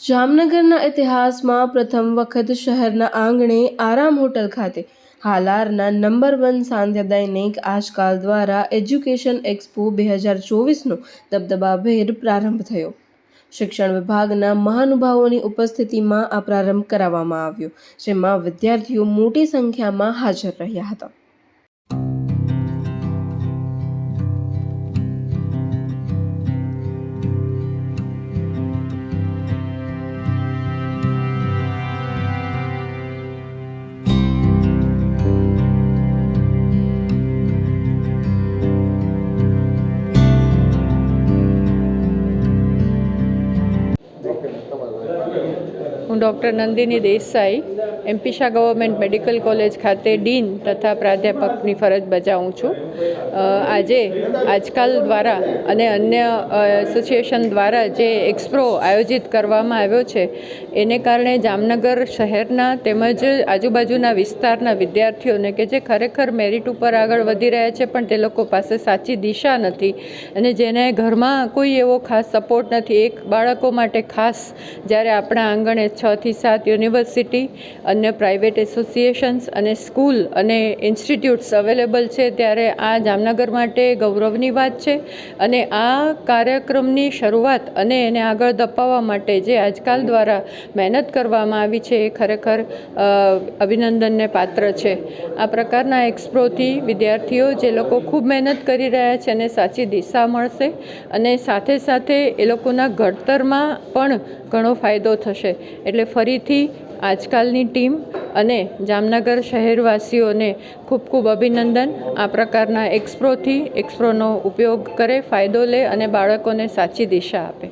જામનગરના ઇતિહાસમાં પ્રથમ વખત શહેરના આંગણે આરામ હોટલ ખાતે હાલારના નંબર વન સાંધ્યા દૈનિક આજકાલ દ્વારા એજ્યુકેશન એક્સપો બે હજાર ચોવીસનો દબદબાભેર પ્રારંભ થયો. શિક્ષણ વિભાગના મહાનુભાવોની ઉપસ્થિતિમાં આ પ્રારંભ કરાવવામાં આવ્યો, જેમાં વિદ્યાર્થીઓ મોટી સંખ્યામાં હાજર રહ્યા હતા. હું ડૉક્ટર નંદિની દેસાઈ એમપીશા ગવર્મેન્ટ મેડિકલ કોલેજ ખાતે ડીન તથા પ્રાધ્યાપકની ફરજ બજાવું છું. આજે આજકાલ દ્વારા અને અન્ય એસોસિએશન દ્વારા જે એક્સપ્રો આયોજિત કરવામાં આવ્યો છે, એને કારણે જામનગર શહેરના તેમજ આજુબાજુના વિસ્તારના વિદ્યાર્થીઓને કે જે ખરેખર મેરિટ ઉપર આગળ વધી રહ્યા છે, પણ તે લોકો પાસે સાચી દિશા નથી અને જેને ઘરમાં કોઈ એવો ખાસ સપોર્ટ નથી. એક બાળકો માટે ખાસ જ્યારે આપણા આંગણે છ થી સાત યુનિવર્સિટી અન્ય પ્રાઇવેટ એસોસિએશન્સ અને સ્કૂલ અને ઇન્સ્ટિટ્યૂટ્સ અવેલેબલ છે. ત્યારે આ જામનગર માટે ગૌરવની વાત છે અને આ કાર્યક્રમની શરૂઆત અને એને આગળ ધપાવવા માટે જે આજકાલ દ્વારા મહેનત કરવામાં આવી છે એ ખરેખર અભિનંદનને પાત્ર છે. આ પ્રકારના એક્સપ્રોથી વિદ્યાર્થીઓ જે લોકો ખૂબ મહેનત કરી રહ્યા છે અને સાચી દિશા મળશે અને સાથે સાથે એ લોકોના ઘડતરમાં પણ ઘણો ફાયદો થશે. એટલે ફરીથી આજકાલની ટીમ અને જામનગર શહેરવાસીઓને ખૂબ ખૂબ અભિનંદન. આ પ્રકારના એક્સપ્રોથી એક્સપ્રોનો ઉપયોગ કરે, ફાયદો લે અને બાળકોને સાચી દિશા આપે.